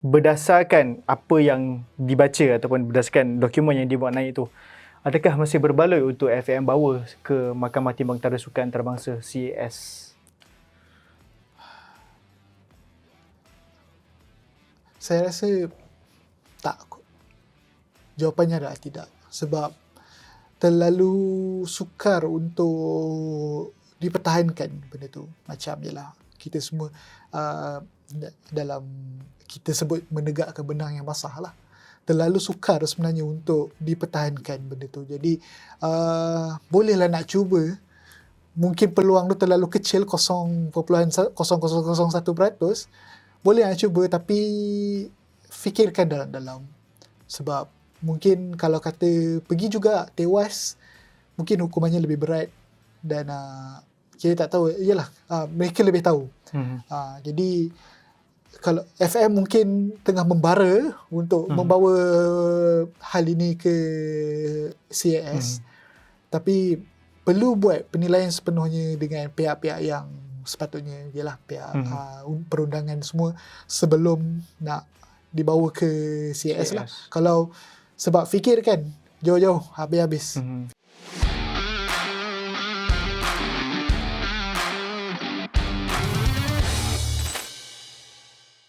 berdasarkan apa yang dibaca ataupun berdasarkan dokumen yang dibuat naik itu, adakah masih berbaloi untuk FAM bawa ke Mahkamah Timbang Tara Sukan Antarabangsa CAS? Saya rasa tak. Jawapannya adalah tidak. Sebab terlalu sukar untuk dipertahankan benda tu. Macam je lah. Kita semua uh, dalam kita sebut menegakkan benang yang basah lah. Terlalu sukar sebenarnya untuk dipertahankan benda tu. Jadi uh, bolehlah nak cuba. Mungkin peluang tu terlalu kecil 0.0001% boleh nak cuba tapi fikirkan dalam-dalam sebab mungkin kalau kata pergi juga tewas mungkin hukumannya lebih berat dan uh, kita tak tahu iyalah uh, mereka lebih tahu Hmm. uh, jadi kalau FM mungkin tengah membara untuk Hmm. membawa hal ini ke CAS tapi perlu buat penilaian sepenuhnya dengan pihak-pihak yang sepatutnya ialah pihak Hmm. uh, perundangan semua sebelum nak dibawa ke CAS lah. Kalau sebab fikir kan jauh-jauh habis-habis. Hmm.